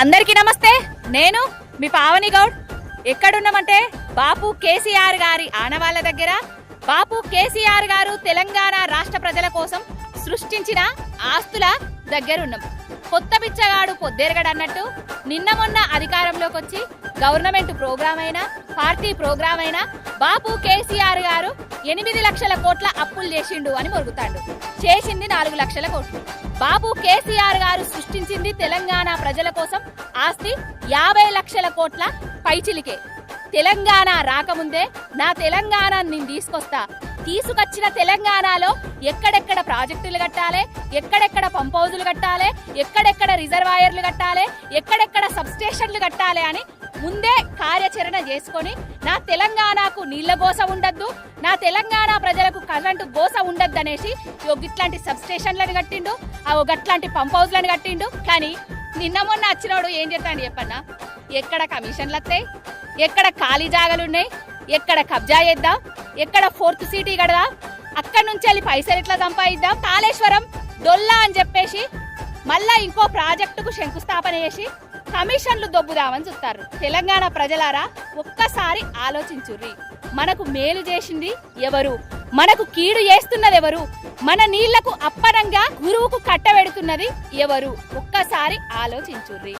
అందరికీ నమస్తే. నేను మీ పావని గౌడ్. ఎక్కడున్నామంటే బాపు కేసీఆర్ గారి ఆనవాళ్ళ దగ్గర. బాపు కేసీఆర్ గారు తెలంగాణ రాష్ట్ర ప్రజల కోసం సృష్టించిన ఆస్తుల దగ్గర ఉన్నాం కొత్త బిచ్చగాడు పొద్దేరగడు అన్నట్టు నిన్న మొన్న అధికారంలోకి వచ్చి గవర్నమెంట్ ప్రోగ్రామ్ అయినా పార్టీ ప్రోగ్రామ్ అయినా బాపు కేసీఆర్ గారు ఎనిమిది లక్షల కోట్ల అప్పులు చేసిండు అని మొరుగుతాడు. చేసింది నాలుగు లక్షల కోట్లు. బాబు కేసీఆర్ గారు సృష్టించింది తెలంగాణ ప్రజల కోసం ఆస్తి యాభై లక్షల కోట్ల పైచిలికే. తెలంగాణ రాకముందే నా తెలంగాణ నేను తీసుకొస్తా. తీసుకొచ్చిన తెలంగాణలో ఎక్కడెక్కడ ప్రాజెక్టులు కట్టాలి ఎక్కడెక్కడ పంప్ హౌజులు కట్టాలి ఎక్కడెక్కడ రిజర్వాయర్లు కట్టాలి ఎక్కడెక్కడ సబ్స్టేషన్లు కట్టాలి అని ముందే కార్యాచరణ చేసుకొని నా తెలంగాణకు నీళ్ళ బోస ఉండద్దు నా తెలంగాణ ప్రజలకు కరెంటు బోస ఉండద్దు అనేసి ఇట్లాంటి గిట్లాంటి సబ్స్టేషన్లను కట్టిండు ఆ ఓ గట్లాంటి పంప్ హౌస్లను కట్టిండు. కానీ నిన్న మొన్న వచ్చినోడు ఏం చేస్తాడు చెప్పన్నా? ఎక్కడ కమిషన్లు వస్తాయి? ఎక్కడ ఖాళీ జాగాలున్నాయి ఎక్కడ కబ్జా చేద్దాం? ఎక్కడ ఫోర్త్ సిటీ కడదాం? అక్కడి నుంచి వెళ్ళి పైసలు ఎట్లా సంపాదిద్దాం? కాళేశ్వరం డొల్లా అని చెప్పేసి మళ్ళా ఇంకో ప్రాజెక్టుకు శంకుస్థాపన చేసి కమిషన్లు దొబ్బుదామని చూస్తారు. తెలంగాణ ప్రజలారా ఒక్కసారి ఆలోచించుర్రి. మనకు మేలు చేసింది ఎవరు? మనకు కీడు చేస్తున్నది ఎవరు? మన నీళ్ళకు అప్పనంగా గురువుకు కట్టబెడుతున్నది ఎవరు? ఒక్కసారి ఆలోచించుర్రి.